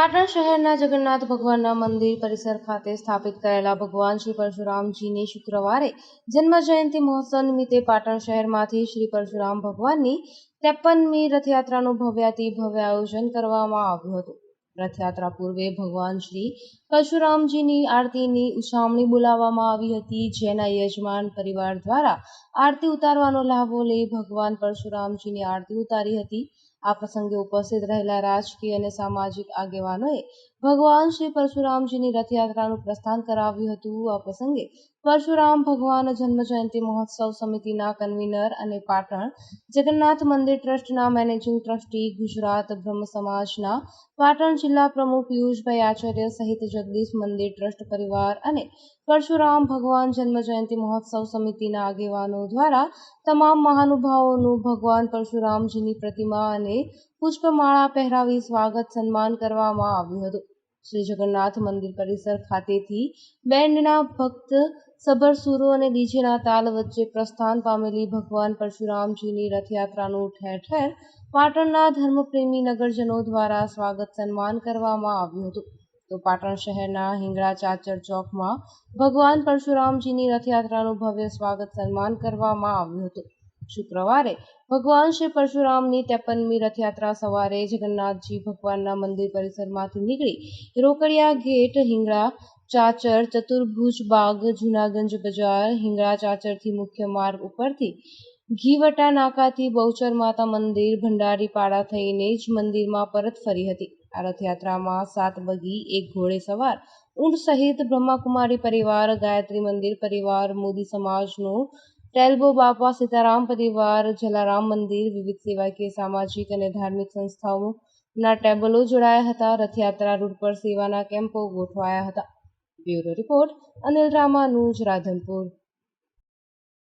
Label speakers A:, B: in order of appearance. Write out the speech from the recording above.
A: પાટણ શહેરના જગન્નાથ ભગવાનના મંદિર પરિસર ખાતે સ્થાપિત કરેલા ભગવાન શ્રી પરશુરામજીની શુક્રવારે જન્મ જયંતિ મહોત્સવ નિમિત્તે પાટણ શહેરમાંથી શ્રી પરશુરામ ભગવાનની ત્રેપનમી રથયાત્રાનું ભવ્યાતિ ભવ્ય આયોજન કરવામાં આવ્યું હતું. રથયાત્રા પૂર્વે ભગવાન શ્રી પરશુરામજીની આરતીની ઉછામણી બોલાવવામાં આવી હતી, જેના યજમાન પરિવાર દ્વારા આરતી ઉતારવાનો લાભો લઈ ભગવાન પરશુરામજીની આરતી ઉતારી હતી. આ પ્રસંગે ઉપસ્થિત રહેલા રાજકીય અને સામાજિક આગેવાનોએ ભગવાન શ્રી પરશુરામજીની રથયાત્રાનું પ્રસ્થાન કરાવ્યું હતું. આ પ્રસંગે પરશુરામ ભગવાન જન્મ જયંતિ મહોત્સવ સમિતિના કન્વીનર અને પાટણ જગન્નાથ મંદિર ટ્રસ્ટના મેનેજિંગ ટ્રસ્ટી ગુજરાત બ્રહ્મ સમાજના પાટણ જિલ્લા પ્રમુખ પિયુષભાઈ આચાર્ય સહિત જગદીશ મંદિર ટ્રસ્ટ પરિવાર અને પરશુરામ ભગવાન જન્મ જયંતિ મહોત્સવ સમિતિના આગેવાનો દ્વારા તમામ મહાનુભાવોનું ભગવાન પરશુરામજીની પ્રતિમા અને પુષ્પમાળા પહેરાવી સ્વાગત સન્માન કરવામાં આવ્યું હતું. શ્રી જગન્નાથ મંદિર પરિસર ખાતેથી બેન્ડના ભક્ત સબરસુરો અને ડીજેના તાલ વચ્ચે પ્રસ્થાન પામેલી ભગવાન પરશુરામજીની રથયાત્રાનું ઠેર ઠેર પાટણના ધર્મપ્રેમી નગરજનો દ્વારા સ્વાગત સન્માન કરવામાં આવ્યું હતું. તો પાટણ શહેરના હિંગળા ચાચર ચોકમાં ભગવાન પરશુરામજીની રથયાત્રાનું ભવ્ય સ્વાગત સન્માન કરવામાં આવ્યું હતું. શુક્રવારે ભગવાન શ્રી પરશુરામની ત્રેપનમી રથયાત્રા સવારે જગન્નાથજી ભગવાનના મંદિર પરિસરમાંથી નીકળી રોકડિયા ગેટ, હિંગળા ચાચર, ચતુર્ભુજ બાગ, જૂનાગંજ બજાર, હિંગળા ચાચરથી મુખ્ય માર્ગ ઉપરથી ઘીવટા નાકાથી બહુચર માતા મંદિર, ભંડારીપાડા થઈને જ મંદિરમાં પરત ફરી હતી. આ રથયાત્રામાં સાત બગી, એક ઘોડે સવાર, ઊંટ સહિત બ્રહ્માકુમારી પરિવાર, ગાયત્રી મંદિર પરિવાર, મોદી સમાજનો ટેલ્બો બાપા સીતારામ પરિવાર, જલારામ મંદિર, વિવિધ સેવાકીય સામાજિક અને ધાર્મિક સંસ્થાઓના ટેબલો જોડાયા હતા. રથયાત્રા રૂટ પર સેવાના કેમ્પો ગોઠવાયા હતા. Bureau report Anil Ramanuj, Radhanpur.